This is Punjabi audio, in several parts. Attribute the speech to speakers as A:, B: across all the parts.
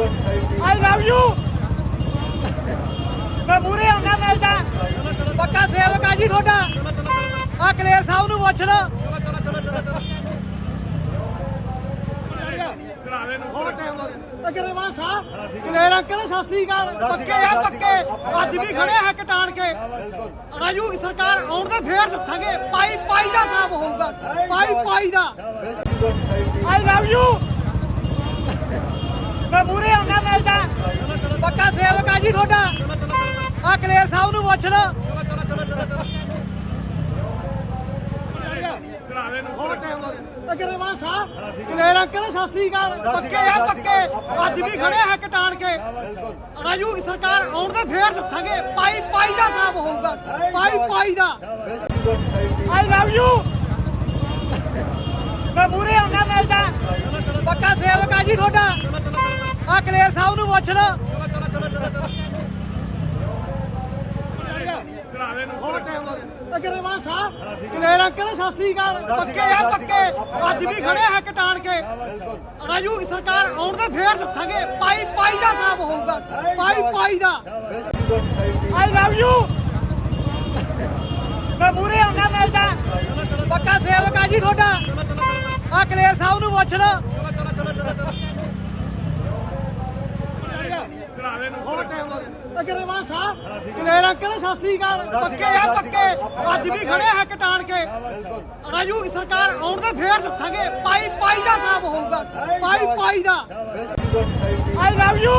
A: I love you. ਮੈਂ ਮੂਰੇ ਆਉਣਾ ਮਿਲਦਾ। ਪੱਕਾ ਸੇਵਕ ਆ ਜੀ ਤੁਹਾਡਾ। ਆ ਕਲੇਰ ਸਾਹਿਬ ਨੂੰ ਪੁੱਛ ਲਓ। ਅਗਰਵਾਲ ਸਾਹਿਬ, ਕਲੇਰ ਅੰਕਲ, ਸਤਿ ਸ੍ਰੀ ਅਕਾਲ। ਪੱਕੇ ਆ, ਪੱਕੇ। ਅੱਜ ਵੀ ਖੜੇ ਹੱਕ ਟਾਣ ਕੇ। ਰਾਜੂ, ਸਰਕਾਰ ਆਉਣ ਦੇ ਫੇਰ ਦੱਸਾਂਗੇ। ਪਾਈ ਪਾਈ ਦਾ ਹਿਸਾਬ ਹੋਊਗਾ। ਪਾਈ ਪਾਈ ਦਾ। ਆਈ ਲਵ ਯੂ ਮੈਂ ਮੂਰੇ ਆਉਣਾ ਮਿਲਦਾ ਪੱਕਾ ਸੇਵਕ ਆ ਕਲੇਰ ਸਾਹਿਬ ਨੂੰ ਪੁੱਛ ਲਓ। ਅਗਰਵਾਲ ਸਾਹਿਬ ਕਲੇਰ ਅੰਕਲ, ਸਤਿ ਸ੍ਰੀ ਅਕਾਲ। ਪੱਕੇ ਆ, ਪੱਕੇ। ਅੱਜ ਵੀ ਖੜੇ ਹੱਕ ਟਾਣ ਕੇ। ਰਾਜੂ ਸਰਕਾਰ ਆਉਣ ਦੇ ਫੇਰ ਦੱਸਾਂਗੇ। ਪਾਈ ਪਾਈ ਦਾ ਹਿਸਾਬ ਹੋਊਗਾ। ਪਾਈ ਪਾਈ ਦਾ। ਆਈ ਲਵ ਯੂ ਮੈਂ ਮੂਰੇ ਆਉਣਾ ਮਿਲਦਾ ਪੱਕਾ ਸੇਵਕ ਆ ਜੀ ਤੁਹਾਡਾ। ਆ ਕਲੇਰ ਸਾਹਿਬ ਨੂੰ ਪੁੱਛ ਲਓ। ਅਗਰਵਾਲ ਸਾਹਿਬ ਕਲੇਰ ਅੰਕਲ ਸਤਿ ਸ੍ਰੀ ਅਕਾਲ ਪੱਕੇ ਆ ਪੱਕੇ ਅੱਜ ਵੀ ਖੜੇ ਹੱਕ ਟਾਣ ਕੇ ਰਾਜੂ ਸਰਕਾਰ ਆਉਣ ਦੇ ਫੇਰ ਦੱਸਾਂਗੇ ਪਾਈ ਪਾਈ ਦਾ ਹਿਸਾਬ ਹੋਊਗਾ ਪਾਈ ਪਾਈ ਦਾ ਆਈ ਲਵ ਯੂ ਮੈਂ ਮੂਰੇ ਆਉਣਾ ਮਿਲਦਾ ਪੱਕਾ ਸੇਵਕ ਆ ਜੀ ਤੁਹਾਡਾ। ਆ ਕਲੇਰ ਸਾਹਿਬ ਨੂੰ ਪੁੱਛ ਲਓ। ਅਗਰਵਾਲ ਸਾਹਿਬ ਕਲੇਰ ਅੰਕਲ ਸਤਿ ਸ੍ਰੀ ਅਕਾਲ। ਪੱਕੇ ਆ ਪੱਕੇ। ਅੱਜ ਵੀ ਖੜੇ ਹੱਕ ਟਾਣ ਕੇ। ਰਾਜੂ ਸਰਕਾਰ ਆਉਣ ਦੇ ਫੇਰ ਦੱਸਾਂਗੇ। ਪਾਈ ਪਾਈ ਦਾ ਹਿਸਾਬ ਹੋਊਗਾ। ਪਾਈ ਪਾਈ ਦਾ। I love you.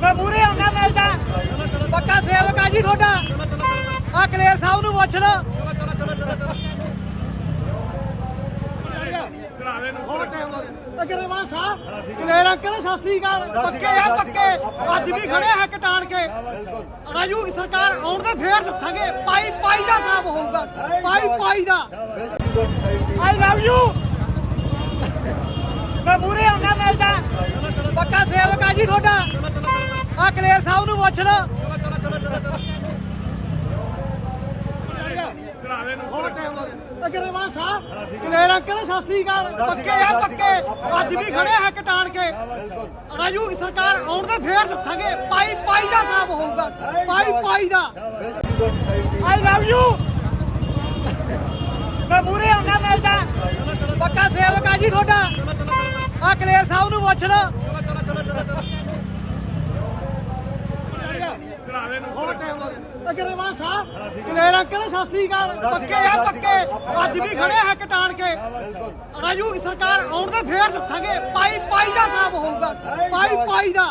A: ਮੈਂ ਮੂਰੇ ਆਉਣਾ ਮਿਲਦਾ ਪੱਕਾ ਸੇਵਕ ਆ ਜੀ ਤੁਹਾਡਾ। ਆ ਕਲੇਰ ਸਾਹਿਬ ਨੂੰ ਪੁੱਛ ਲਓ। ਅਗਰਵਾਲ ਸਾਹਿਬ ਕਲੇਰ ਅੰਕਲ ਸਤਿ ਸ੍ਰੀ ਅਕਾਲ। ਪੱਕੇ ਆ, ਪੱਕੇ। ਅੱਜ ਵੀ ਖੜੇ ਹੱਕ ਟਾਣ ਕੇ। ਰਾਜੂ, ਸਰਕਾਰ ਆਉਣ ਦੇ ਫੇਰ ਦੱਸਾਂਗੇ। ਪਾਈ ਪਾਈ ਦਾ ਹਿਸਾਬ ਹੋਊਗਾ। ਪਾਈ ਪਾਈ ਦਾ। ਆਈ ਲਵ ਯੂ ਮੈਂ ਮੂਰੇ ਆਉਣਾ ਮਿਲਦਾ ਪੱਕਾ ਸੇਵਕ ਆ ਜੀ ਤੁਹਾਡਾ। ਆ ਕਲੇਰ ਸਾਹਿਬ ਨੂੰ ਪੁੱਛ ਲਓ। ਅਗਰਵਾਲ ਸਾਹਿਬ ਕਲੇਰ ਅੰਕਲ ਸਤਿ ਸ੍ਰੀ ਅਕਾਲ। ਪੱਕੇ ਆ, ਪੱਕੇ। ਅੱਜ ਵੀ ਖੜੇ ਹੱਕ ਟਾਣ ਕੇ। ਰਾਜੂ, ਸਰਕਾਰ ਆਉਣ ਦੇ ਫੇਰ ਦੱਸਾਂਗੇ। ਪਾਈ ਪਾਈ ਦਾ ਹਿਸਾਬ ਹੋਊਗਾ। ਪਾਈ ਪਾਈ ਦਾ। I love you. ਮੈਂ ਮੂਰੇ ਆਉਣਾ ਮਿਲਦਾ। ਪੱਕਾ ਸੇਵਕ ਆ ਜੀ ਤੁਹਾਡਾ। ਆ ਕਲੇਰ ਸਾਹਿਬ ਨੂੰ ਪੁੱਛ ਲਓ ਹੋਰ ਟਾਈਮ ਹੋ ਗਿਆ ਅਗਰਵਾਲ ਸਾਹਿਬ ਕਲੇਰ ਅੰਕਲ ਸਤਿ ਸ੍ਰੀ ਅਕਾਲ ਪੱਕੇ ਆ ਪੱਕੇ। ਅੱਜ ਵੀ ਖੜੇ ਹੱਕ ਟਾਣ ਕੇ। ਰਾਜੂ ਸਰਕਾਰ ਆਉਣ ਦੇ ਫੇਰ ਦੱਸਾਂਗੇ। ਪਾਈ ਪਾਈ ਦਾ ਹਿਸਾਬ ਹੋਊਗਾ। ਪਾਈ ਪਾਈ ਦਾ।